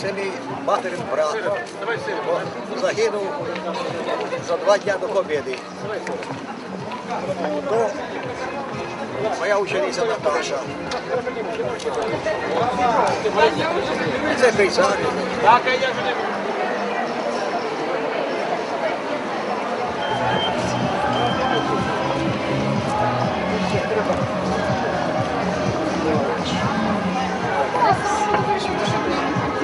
Це мій материн брат. Загинув за два дні до побіди. То моя учениця Наташа. Це пейзаж.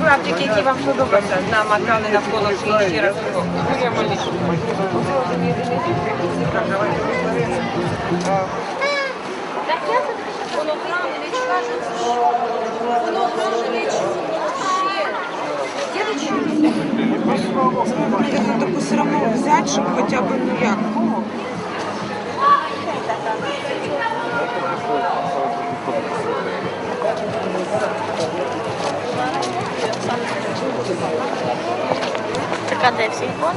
Правдики, які вам подобаються, нам отдали навколо свій раз. Так я воно ліч кажуть, воно ліч ще. Я лечу. Наверное, только все равно взять, чтобы хотя бы ну як. dekat dari pun